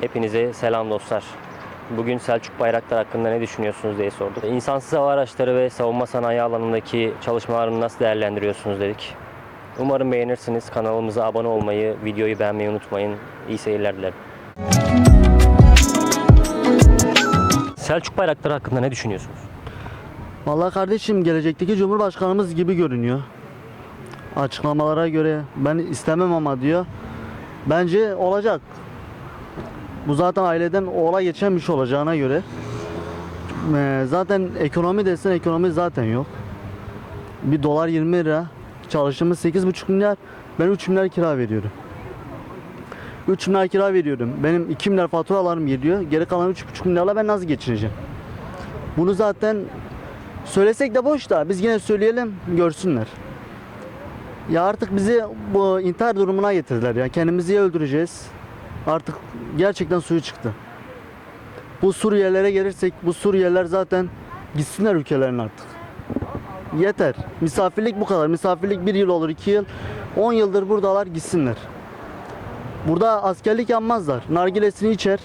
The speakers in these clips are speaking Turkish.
Hepinize selam dostlar. Bugün Selçuk Bayraktar hakkında ne düşünüyorsunuz diye sorduk. İnsansız hava araçları ve savunma sanayi alanındaki çalışmalarını nasıl değerlendiriyorsunuz dedik. Umarım beğenirsiniz. Kanalımıza abone olmayı, videoyu beğenmeyi unutmayın. İyi seyirler dilerim. Selçuk Bayraktar hakkında ne düşünüyorsunuz? Vallahi kardeşim gelecekteki Cumhurbaşkanımız gibi görünüyor. Açıklamalara göre ben istemem ama diyor. Bence olacak. Bu zaten aileden oğula geçen bir şey olacağına göre. Ee, zaten ekonomi desen ekonomi zaten yok. Bir dolar 20 lira. Çalıştığımız 8,5 milyar. Ben 3 milyar kira veriyorum. 3 milyar kira veriyorum. Benim 2 milyar faturalarım geliyor. Geri kalan 3,5 milyarla ben nasıl geçineceğim? Bunu zaten Söylesek de boş da biz yine söyleyelim görsünler. Ya artık bizi bu intihar durumuna getirdiler ya. Kendimizi ya öldüreceğiz. Artık gerçekten suyu çıktı. Bu Suriyelilere gelirsek bu Suriyeliler zaten gitsinler ülkelerine artık. Yeter. Misafirlik bu kadar. Misafirlik bir yıl olur, iki yıl. 10 yıldır buradalar gitsinler. Burada askerlik yapmazlar. Nargilesini içer.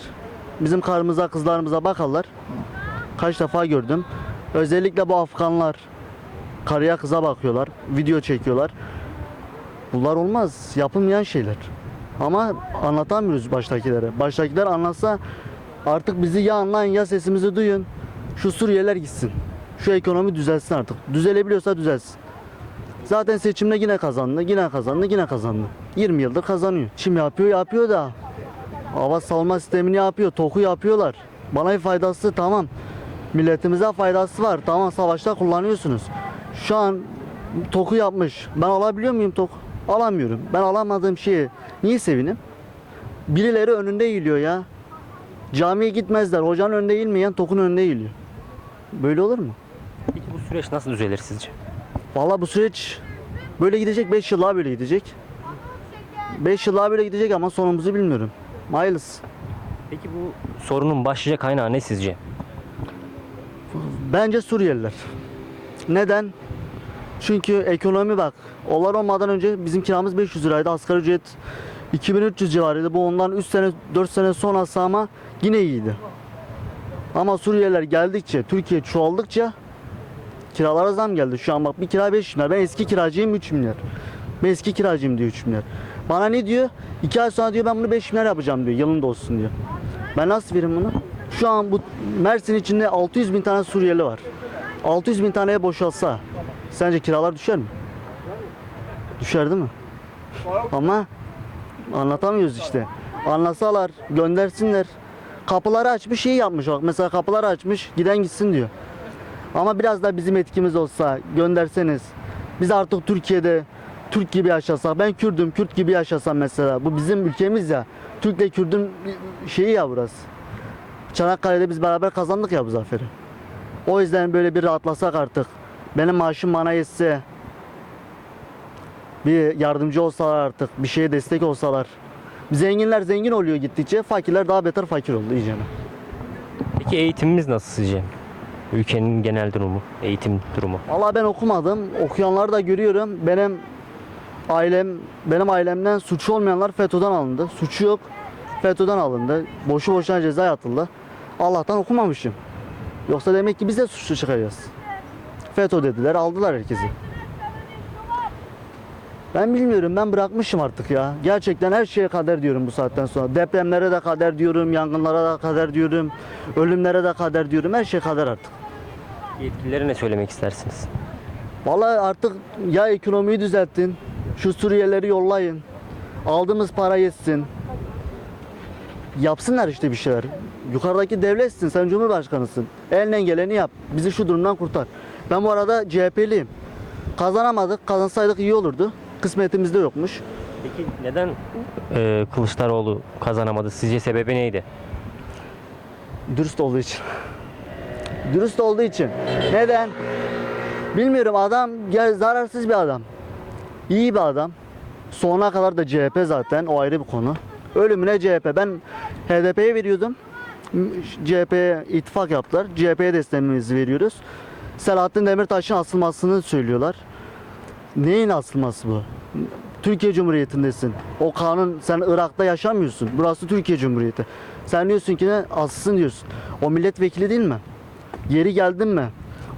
Bizim karımıza, kızlarımıza bakarlar. Kaç defa gördüm. Özellikle bu Afganlar karıya kıza bakıyorlar, video çekiyorlar. Bunlar olmaz, yapılmayan şeyler. Ama anlatamıyoruz baştakilere. Baştakiler anlatsa artık bizi ya anlayın ya sesimizi duyun. Şu Suriyeliler gitsin. Şu ekonomi düzelsin artık. Düzelebiliyorsa düzelsin. Zaten seçimde yine kazandı, yine kazandı, yine kazandı. 20 yıldır kazanıyor. Şimdi yapıyor, yapıyor da hava savunma sistemini yapıyor, TOK'u yapıyorlar. Bana bir faydası tamam. Milletimize faydası var. Tamam savaşta kullanıyorsunuz. Şu an TOK'u yapmış. Ben alabiliyor muyum TOK? Alamıyorum. Ben alamadığım şeyi niye sevinim? Birileri önünde eğiliyor ya. Camiye gitmezler. Hocanın önünde eğilmeyen TOK'un önünde eğiliyor. Böyle olur mu? Peki bu süreç nasıl düzelir sizce? Vallahi bu süreç böyle gidecek 5 yıl daha böyle gidecek. 5 yıl daha böyle gidecek ama sonumuzu bilmiyorum. Hayırlısı. Peki bu sorunun başlıca kaynağı ne sizce? Bence Suriyeliler. Neden? Çünkü ekonomi bak. Onlar olmadan önce bizim kiramız 500 liraydı. Asgari ücret 2300 civarıydı. Bu ondan 3 sene 4 sene sonrası ama yine iyiydi. Ama Suriyeliler geldikçe, Türkiye çoğaldıkça kiralara zam geldi. Şu an bak bir kira 5 milyar. Ben eski kiracıyım 3 milyar. Ben eski kiracıyım diyor 3 milyar. Bana ne diyor? 2 ay sonra diyor ben bunu 5 milyar yapacağım diyor. Yılında olsun diyor. Ben nasıl vereyim bunu? Şu an bu Mersin içinde 600 bin tane Suriyeli var. 600 bin taneye boşalsa sence kiralar düşer mi? Düşer değil mi? Ama anlatamıyoruz işte. Anlasalar, göndersinler. Kapıları açmış, iyi yapmış bak. Mesela kapıları açmış, giden gitsin diyor. Ama biraz da bizim etkimiz olsa, gönderseniz. Biz artık Türkiye'de Türk gibi yaşasak. Ben Kürdüm, Kürt gibi yaşasam mesela. Bu bizim ülkemiz ya. Türk'le Kürdün şeyi ya burası. Çanakkale'de biz beraber kazandık ya bu zaferi. O yüzden böyle bir rahatlasak artık. Benim maaşım bana yetse. Bir yardımcı olsalar artık. Bir şeye destek olsalar. Zenginler zengin oluyor gittikçe. Fakirler daha beter fakir oldu iyice. Peki eğitimimiz nasıl sizce? Ülkenin genel durumu, eğitim durumu. Valla ben okumadım. Okuyanları da görüyorum. Benim ailem, benim ailemden suçu olmayanlar FETÖ'den alındı. Suçu yok. FETÖ'den alındı. Boşu boşuna ceza yatıldı. Allah'tan okumamışım. Yoksa demek ki biz de suçlu çıkacağız. FETÖ dediler, aldılar herkesi. Ben bilmiyorum, ben bırakmışım artık ya. Gerçekten her şeye kader diyorum bu saatten sonra. Depremlere de kader diyorum, yangınlara da kader diyorum, ölümlere de kader diyorum. Her şey kader artık. Yetkililere ne söylemek istersiniz? Vallahi artık ya ekonomiyi düzelttin, şu Suriyelileri yollayın, aldığımız para yetsin. Yapsınlar işte bir şeyler. Yukarıdaki devletsin, sen cumhurbaşkanısın. Elinden geleni yap. Bizi şu durumdan kurtar. Ben bu arada CHP'liyim. Kazanamadık, kazansaydık iyi olurdu. Kısmetimizde yokmuş. Peki neden e, Kılıçdaroğlu kazanamadı? Sizce sebebi neydi? Dürüst olduğu için. Dürüst olduğu için. Neden? Bilmiyorum adam ya zararsız bir adam. İyi bir adam. Sonuna kadar da CHP zaten o ayrı bir konu. Ölümüne CHP. Ben HDP'ye veriyordum. CHP'ye ittifak yaptılar. CHP'ye desteğimizi veriyoruz. Selahattin Demirtaş'ın asılmasını söylüyorlar. Neyin asılması bu? Türkiye Cumhuriyeti'ndesin. O kanun sen Irak'ta yaşamıyorsun. Burası Türkiye Cumhuriyeti. Sen diyorsun ki ne asılsın diyorsun. O milletvekili değil mi? Yeri geldin mi?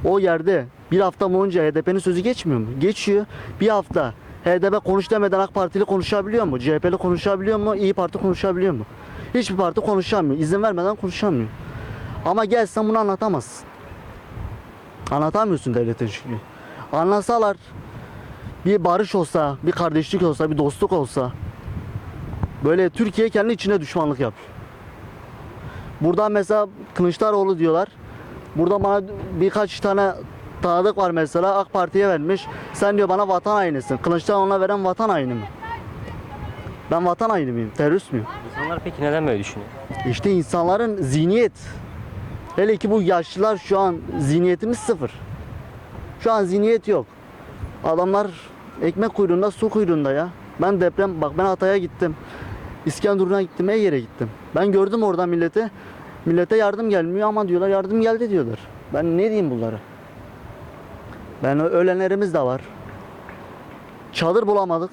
O yerde bir hafta boyunca HDP'nin sözü geçmiyor mu? Geçiyor. Bir hafta HDP konuş demeden AK Partili konuşabiliyor mu? CHP'li konuşabiliyor mu? İyi Parti konuşabiliyor mu? Hiçbir parti konuşamıyor. İzin vermeden konuşamıyor. Ama gelsen bunu anlatamazsın. Anlatamıyorsun devletin çünkü. Anlasalar bir barış olsa, bir kardeşlik olsa, bir dostluk olsa böyle Türkiye kendi içine düşmanlık yapıyor. Burada mesela Kılıçdaroğlu diyorlar. Burada bana birkaç tane tanıdık var mesela AK Parti'ye vermiş. Sen diyor bana vatan hainisin. Kılıçdaroğlu'na veren vatan haini mi? Ben vatan haini miyim? Terörist miyim? İnsanlar peki neden böyle düşünüyor? İşte insanların zihniyet. Hele ki bu yaşlılar şu an zihniyetimiz sıfır. Şu an zihniyet yok. Adamlar ekmek kuyruğunda, su kuyruğunda ya. Ben deprem, bak ben Hatay'a gittim. İskenderun'a gittim, her yere gittim. Ben gördüm orada milleti. Millete yardım gelmiyor ama diyorlar yardım geldi diyorlar. Ben ne diyeyim bunlara? Ben ölenlerimiz de var. Çadır bulamadık.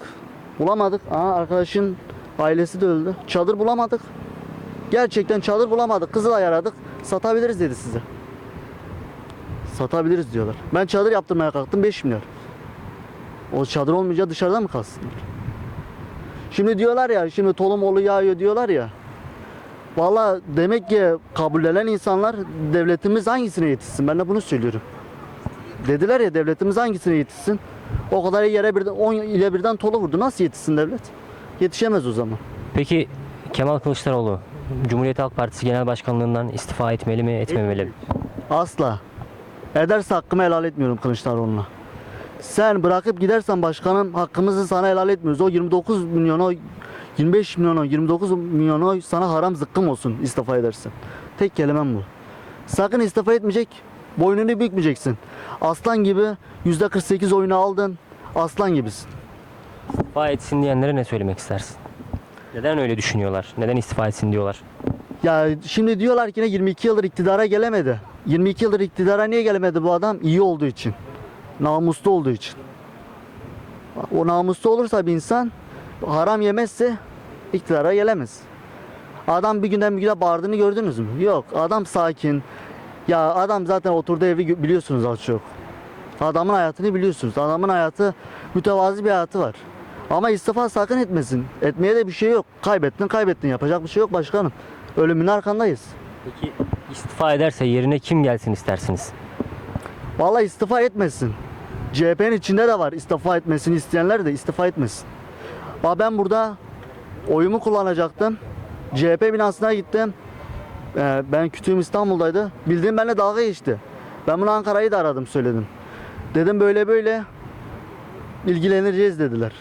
Bulamadık. Aa, arkadaşın ailesi de öldü. Çadır bulamadık. Gerçekten çadır bulamadık. Kızılay aradık. Satabiliriz dedi size. Satabiliriz diyorlar. Ben çadır yaptırmaya kalktım 5 milyar. O çadır olmayınca dışarıda mı kalsınlar? Şimdi diyorlar ya, şimdi Tolumoğlu yağıyor diyorlar ya. Valla demek ki kabullenen insanlar devletimiz hangisine yetişsin? Ben de bunu söylüyorum. Dediler ya devletimiz hangisine yetişsin? O kadar yere birden 10 ile birden tolu vurdu. Nasıl yetişsin devlet? Yetişemez o zaman. Peki Kemal Kılıçdaroğlu Cumhuriyet Halk Partisi Genel Başkanlığından istifa etmeli mi, etmemeli mi? Asla. Ederse hakkımı helal etmiyorum Kılıçdaroğlu'na. Sen bırakıp gidersen başkanım hakkımızı sana helal etmiyoruz. O 29 milyon oy, 25 milyon oy, 29 milyon oy sana haram zıkkım olsun istifa edersen. Tek kelimem bu. Sakın istifa etmeyecek, boynunu bükmeyeceksin. Aslan gibi %48 oyunu aldın, aslan gibisin. İstifa etsin diyenlere ne söylemek istersin? Neden öyle düşünüyorlar? Neden istifa etsin diyorlar? Ya şimdi diyorlar ki ne 22 yıldır iktidara gelemedi. 22 yıldır iktidara niye gelemedi bu adam? İyi olduğu için. Namuslu olduğu için. O namuslu olursa bir insan haram yemezse iktidara gelemez. Adam bir günden bir güne bağırdığını gördünüz mü? Yok. Adam sakin. Ya adam zaten oturduğu evi biliyorsunuz az çok. Adamın hayatını biliyorsunuz. Adamın hayatı mütevazi bir hayatı var. Ama istifa sakın etmesin. Etmeye de bir şey yok. Kaybettin kaybettin. Yapacak bir şey yok başkanım. Ölümün arkandayız. Peki istifa ederse yerine kim gelsin istersiniz? Vallahi istifa etmesin. CHP'nin içinde de var istifa etmesini isteyenler de istifa etmesin. Bak ben burada oyumu kullanacaktım. CHP binasına gittim. Ee, ben kütüğüm İstanbul'daydı. Bildiğim benimle dalga geçti. Ben bunu Ankara'yı da aradım söyledim. Dedim böyle böyle ilgileneceğiz dediler.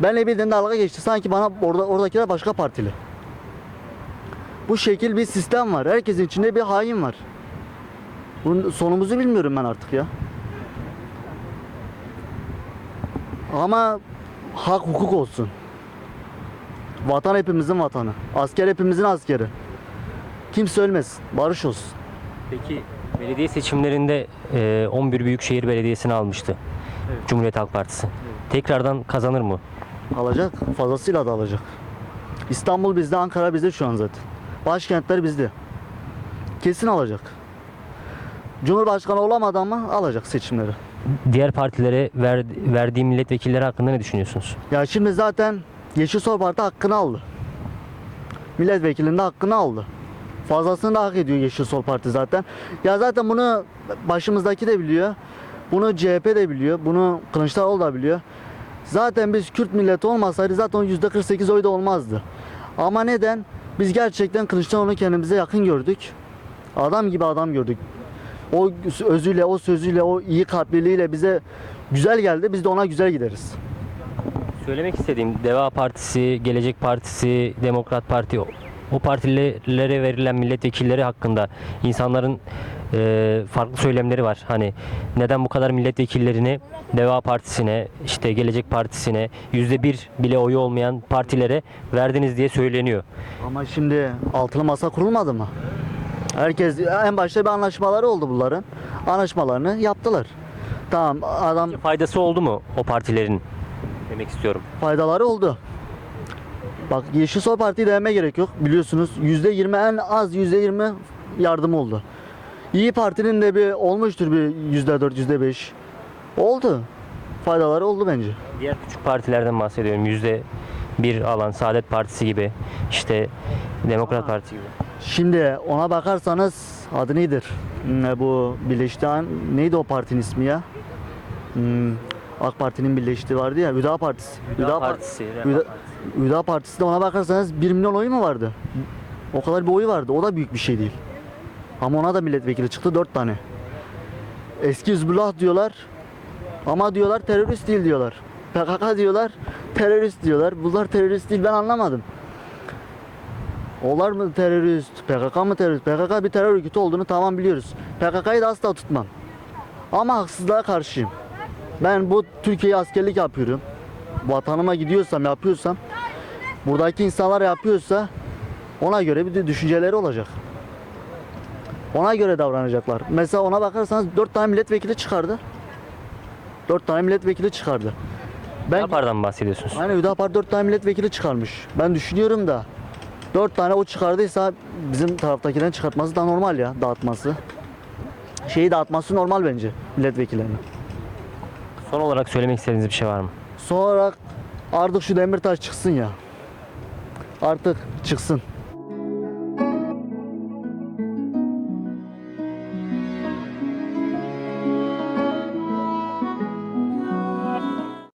Benle bildiğin dalga geçti. Sanki bana orada oradakiler başka partili. Bu şekil bir sistem var. Herkesin içinde bir hain var. Bunun sonumuzu bilmiyorum ben artık ya. Ama hak hukuk olsun. Vatan hepimizin vatanı. Asker hepimizin askeri. Kimse ölmesin. Barış olsun. Peki belediye seçimlerinde e, 11 Büyükşehir Belediyesi'ni almıştı. Cumhuriyet Halk Partisi. Tekrardan kazanır mı? Alacak. Fazlasıyla da alacak. İstanbul bizde, Ankara bizde şu an zaten. Başkentler bizde. Kesin alacak. Cumhurbaşkanı olamadı ama alacak seçimleri. Diğer partilere ver, verdiği milletvekilleri hakkında ne düşünüyorsunuz? Ya şimdi zaten Yeşil Sol Parti hakkını aldı. Milletvekilinin de hakkını aldı. Fazlasını da hak ediyor Yeşil Sol Parti zaten. Ya zaten bunu başımızdaki de biliyor. Bunu CHP de biliyor. Bunu Kılıçdaroğlu da biliyor. Zaten biz Kürt milleti olmasaydı zaten o %48 oy da olmazdı. Ama neden? Biz gerçekten Kılıçdaroğlu'nu kendimize yakın gördük. Adam gibi adam gördük. O özüyle, o sözüyle, o iyi kalpliliğiyle bize güzel geldi. Biz de ona güzel gideriz. Söylemek istediğim Deva Partisi, Gelecek Partisi, Demokrat Parti o, partilere verilen milletvekilleri hakkında insanların e, farklı söylemleri var. Hani neden bu kadar milletvekillerini Deva Partisi'ne, işte Gelecek Partisi'ne, yüzde bir bile oyu olmayan partilere verdiniz diye söyleniyor. Ama şimdi altılı masa kurulmadı mı? Herkes en başta bir anlaşmaları oldu bunların. Anlaşmalarını yaptılar. Tamam adam Faydası oldu mu o partilerin? demek istiyorum. faydaları oldu. Bak Yeşil Sol Parti'yi dememe gerek yok. Biliyorsunuz %20 en az %20 yardım oldu. İyi Parti'nin de bir olmuştur bir %4 %5. Oldu. Faydaları oldu bence. Diğer küçük partilerden bahsediyorum. Yüzde bir alan Saadet Partisi gibi, işte Demokrat Parti gibi. Şimdi ona bakarsanız adı nedir? Hmm, bu birleştiği neydi o partinin ismi ya? Hmm, AK Parti'nin birleştiği vardı ya Üda Partisi. Üda Par- Partisi, Refah Üda, Partisi. Üda Partisi'de ona bakarsanız 1 milyon oyu mu vardı? O kadar bir oyu vardı. O da büyük bir şey değil. Ama ona da milletvekili çıktı 4 tane. Eski Hizbullah diyorlar. Ama diyorlar terörist değil diyorlar. PKK diyorlar. Terörist diyorlar. Bunlar terörist değil ben anlamadım. Onlar mı terörist? PKK mı terörist? PKK bir terör örgütü olduğunu tamam biliyoruz. PKK'yı da asla tutmam. Ama haksızlığa karşıyım. Ben bu Türkiye'ye askerlik yapıyorum. Vatanıma gidiyorsam, yapıyorsam buradaki insanlar yapıyorsa ona göre bir de düşünceleri olacak. Ona göre davranacaklar. Mesela ona bakarsanız 4 tane milletvekili çıkardı. 4 tane milletvekili çıkardı. Ben Hüdapar'dan bahsediyorsunuz? Aynen Hüdapar 4 tane milletvekili çıkarmış. Ben düşünüyorum da 4 tane o çıkardıysa bizim taraftakilerin çıkartması da normal ya dağıtması. Şeyi dağıtması normal bence milletvekillerine. Son olarak söylemek istediğiniz bir şey var mı? Son olarak artık şu Demirtaş çıksın ya. Artık çıksın.